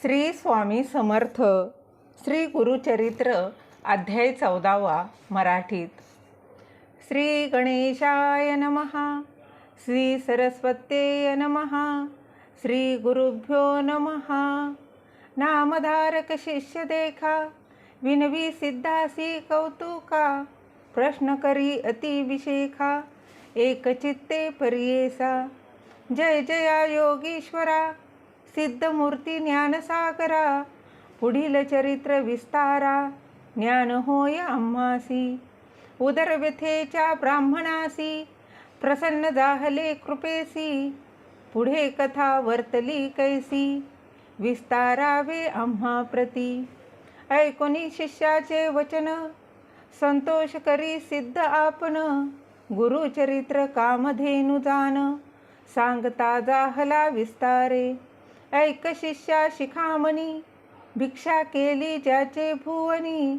श्री स्वामी समर्थ श्री गुरुचरित्र अध्याय चौदावा मराठीत. श्री गणेशाय नमः श्री सरस्वत्ये नमः श्री गुरुभ्यो नमः. नामधारक शिष्य देखा विनवी सिद्धासी कौतुका प्रश्न करी अतिविशेखा एकचित्ते परियेसा. जय जया योगीश्वरा सिद्धमूर्ती ज्ञानसागरा पुढील चरित्र विस्तारा ज्ञान होय आम्हासी उदरव्यथेच्या ब्राह्मणासी प्रसन्न जाहले कृपेसी पुढे कथा वर्तली कैसी विस्तारावे आम्हा प्रती. ऐकोनी शिष्याचे वचन संतोष करी सिद्ध आपण गुरुचरित्र कामधेनु जान सांगता जाहला विस्तारे. ऐक शिष्या शिखामणी भिक्षा केली ज्याचे भुवनी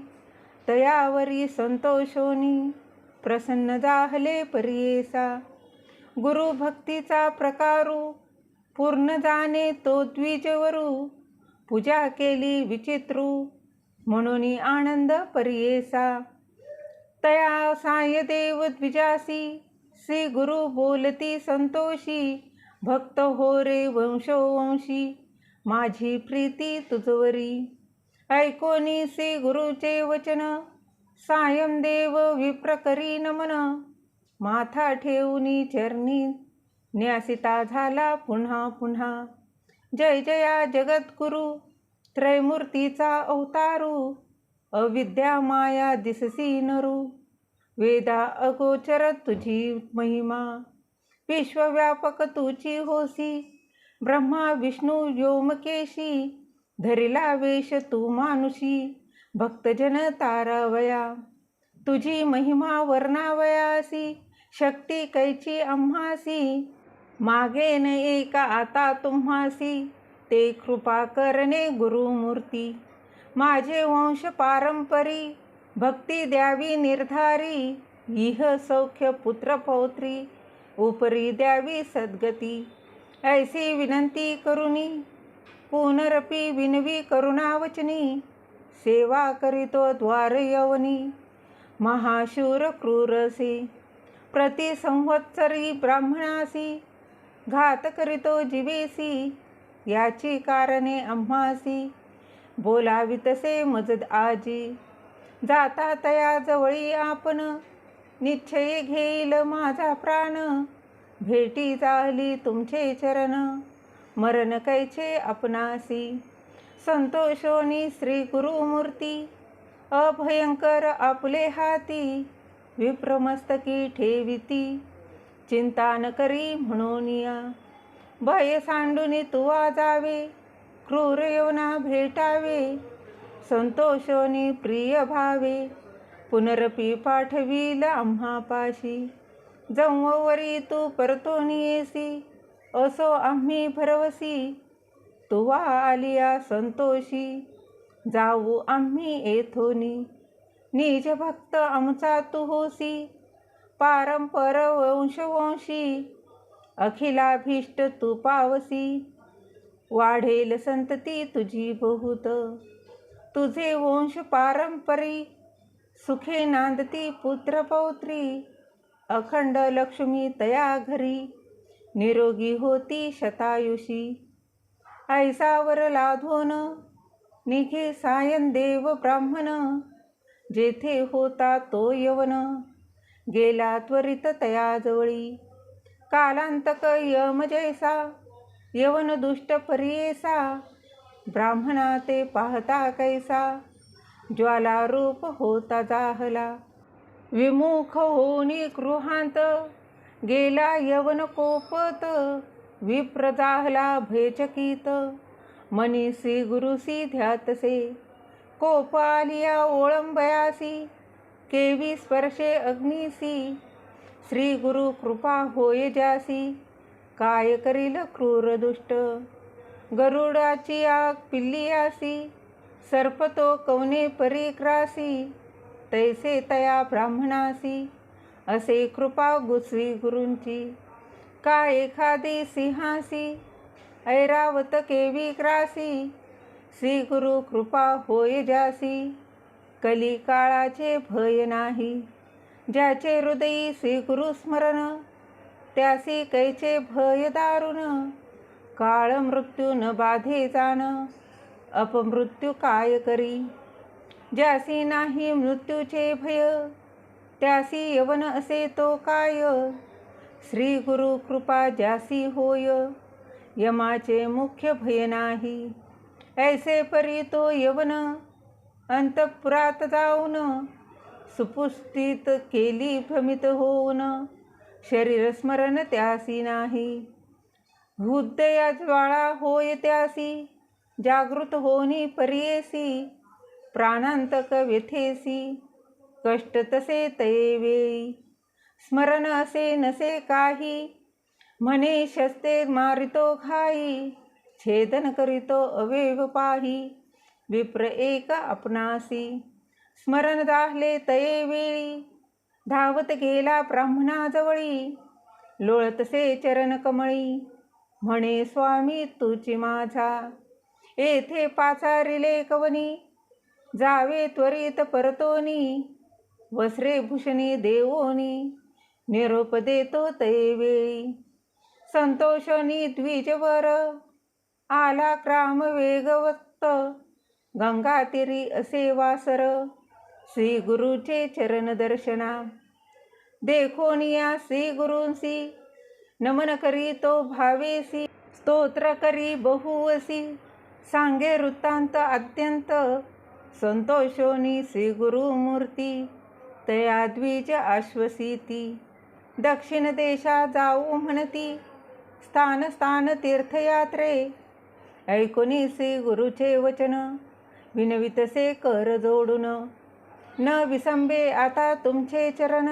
तयावरी संतोषोनी प्रसन्न जाहले परियेसा. गुरुभक्तीचा प्रकारू पूर्ण जाणे तो द्विजवरू पूजा केली विचित्रू म्हणून आनंद परियेसा. तया साय देव द्विजासी श्री गुरु बोलती संतोषी भक्त हो रे वंशोवंशी माझी प्रीती तुझवरी. ऐकोनी से गुरुचे वचन सायं देव विप्रकरी नमन. माथा ठेवूनी चरणी न्यासिता झाला पुन्हा पुन्हा. जय जया जगद्गुरु त्रैमूर्तीचा अवतारू. अविद्या माया दिससी नरू. वेदा अगोचर तुझी महिमा. विश्वव्यापक तुची होसी. ब्रह्मा विष्णू व्योमकेशी धरिला वेश तू मानुषी भक्तजन तारावया. तुझी महिमा वर्णावयासी शक्ती कैची आम्हासी. मागे न एका आता तुम्हासी ते कृपा करणे गुरुमूर्ती. माझे वंश पारंपरी भक्ती द्यावी निर्धारी इह सौख्य पुत्रपौत्री उपरी द्यावी सद्गती. ऐसी विनंती करुणी पुनरपी विनवी करुणावचनी. सेवा करीतो द्वार यवनी. महाशूर क्रूरसी. प्रति संवत्सरी ब्राह्मणासी. घात करीतो जीवेसी. याची कारणे आम्हासी. बोलावितसे मजद आजी. जाता तया जवळी आपण. निश्चय घेईल माझा प्राण. भेटी झाली तुमचे चरण. मरण कैचे आपणासी संतोषोनी श्री गुरुमूर्ती. अभयंकर आपले हाती. विप्रमस्तकी ठेविती. चिंता न करी म्हणून या. भय सांडून तुवा जावे. क्रूर येवना भेटावे. संतोषोनी प्रिय भावे. पुनरपी पाठवील आम्हापाशी जमवरी तू परतोनी येसी असो आम्ही भरवसी. तुवा आलिया संतोषी जाऊ आम्ही येथोनी. निज भक्त आमचा तू होसी पारंपर वंशवंशी. अखिलाभीष्ट तू पावसी वाढेल संतती तुझी बहुत. तुझे वंश पारंपरी सुखे नांदती पुत्रपौत्री अखंड लक्ष्मी तया घरी निरोगी होती शतायुषी. ऐसावर लाधोन निघे सायन देव ब्राह्मण जेथे होता तो यवन गेला त्वरित तयाजवळी. कालांतक यम जैसा यवन दुष्ट परियेसा ब्राह्मणा ते पाहता कैसा. ज्वाला रूप होता जाहला. विमुख होनी गृहांत गेला यवन कोपत विप्र जाहला भेचकीत मनीसी गुरुसी ध्यातसे कोप आलिया ओळंबयासी केवी स्पर्शे अग्निसी श्री गुरु कृपा होय जासी काय करील क्रूर दुष्ट. गरुडाची आग सर्पतो कवने परिक्रासी तैसे तया ब्राह्मणासी। असे कृपा गुसवी गुरूंची। का एखादी सिंहासी ऐरावत केवी क्रासी? श्री गुरु कृपा होय जासी। कली काळाचे भय नाही। ज्याचे हृदयी श्री गुरु स्मरण त्यासी कैचे भय दारुण। काळ मृत्यू न बाधे जाण। अपमृत्यू काय करी? ज्यासी नाही मृत्यूचे भय त्यासी यवन असे तो काय? श्री गुरु कृपा ज्यासी होय यमाचे मुख्य भय नाही. ऐसे परी तो यवन अंतपुरात जाऊन सुपुस्थित केली भ्रमित होऊन शरीर स्मरण त्यासी नाही. हृदया ज्वाळा होय त्यासी जागृत होनी परियेसी प्राणांतक व्यथेसी कष्ट तसे तये वेळी. स्मरण असे नसे काही म्हणे शस्ते मारितो खाई छेदन करीतो अवेव पाही. विप्र एक आपणासी स्मरण दाहले तये वेळी. धावत गेला ब्राह्मणाजवळी लोळतसे चरण कमळी म्हणे स्वामी तुची माझा. येथे पाचारिले कवनी जावे त्वरित परतोनी वस्रे भूषणी देवोनी निरोप देतो तये वेळी. संतोषनी द्विजवर आला क्राम वेगवत गंगातीरी असे वासर श्री गुरुचे चरण दर्शना. देखोनिया श्री गुरूंसी नमन करी तो भावेसी स्तोत्र करी बहुवसी सांगे वृत्तांत अत्यंत संतोषोनी श्री गुरुमूर्ती तया द्विज आश्वसीती दक्षिण देशा जाऊ म्हणती स्थान स्थान तीर्थयात्रे ऐकुनी श्री गुरुचे वचन विनवितसे कर जोडून न विसंबे आता तुमचे चरण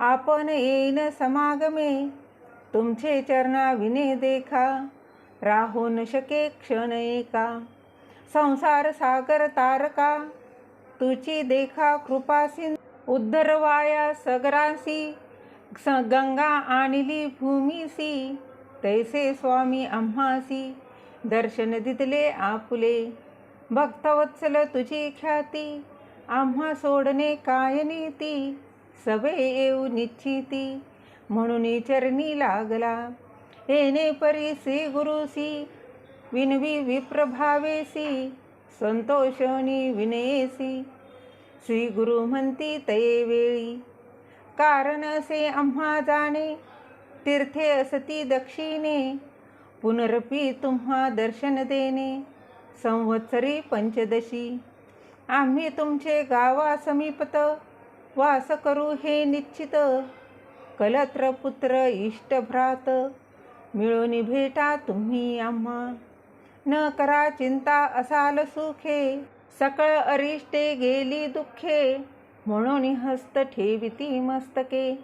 आपण येईन समागमे तुमचे चरणा विने देखा राहू न शके क्षण एका. संसार सागर तारका तुची देखा कृपासी उद्धरवाया सगरासी स गंगा आणली भूमीसी. तैसे स्वामी आम्हासी दर्शन दिदले आपुले. भक्तवत्सल तुझी ख्याती आम्हा सोडणे काय नीती? सवे येऊ निश्चिती म्हणून चरणी लागला. येणे परी श्री गुरुसी विनवी विप्रभावेसी संतोषणी विनयेसी श्री गुरु म्हणती तये वेळी कारण असे आम्हा जाणे तीर्थे असती दक्षिणे पुनरपी तुम्हा दर्शन देणे संवत्सरी पंचदशी। आम्ही तुमचे गावा समीपत वास करू हे निश्चित कलत्र पुत्र इष्टभ्रात मिळून भेटा तुम्ही आम्हा. न करा चिंता असाल सुखे. सकळ अरिष्टे गेली दुःखे. म्हणून हस्त ठेविती मस्तके.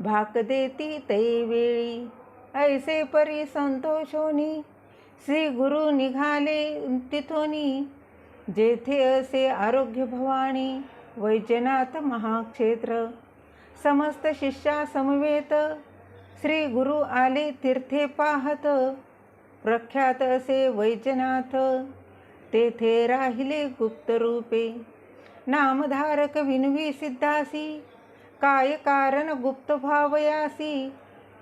भाक देती ते वेळी. ऐसे परी संतोषोनी. श्री गुरु निघाले तिथोनी. जेथे असे आरोग्य भवानी. वैजनाथ महाक्षेत्र. समस्त शिष्या समवेत. श्री गुरु आले तीर्थे पाहत. प्रख्यात असे वैजनाथ तेथे राहिले गुप्तरूपे नामधारक विनवी सिद्धासी काय कारण गुप्त भावयासी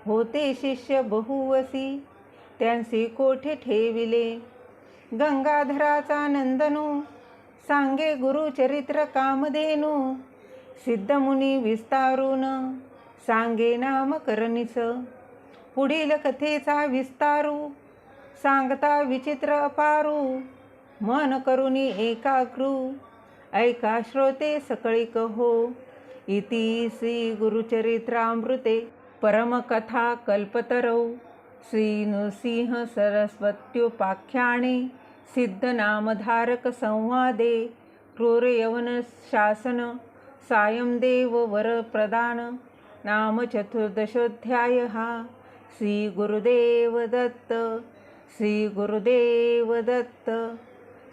होते शिष्य बहुवसी त्यांसी कोठे ठेविले? गंगाधराचा नंदनू सांगे गुरुचरित्र कामधेनू सिद्धमुनी विस्तारून. सांगे नामकरणीस पुढील कथेचा विस्तारू सांगता विचित्र अपारू. मन करुनी एकाग्रू ऐका श्रोते सकळिक हो. इति श्री गुरुचरित्रामृते परमकथा कल्पतरौ. श्री नृसिंह सरस्वत्युपाख्याने सिद्धनामधारक संवादे. क्रूर सायं देव वरप्रदान. नाम चतुर्दशोध्याय हा श्री गुरुदेव दत्त। श्री गुरुदेव दत्त।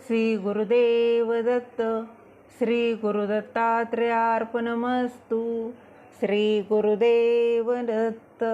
श्री गुरुदेव दत्त। श्री गुरुदत्तात्रयार्पणमस्तु। श्री गुरुदेव दत्त।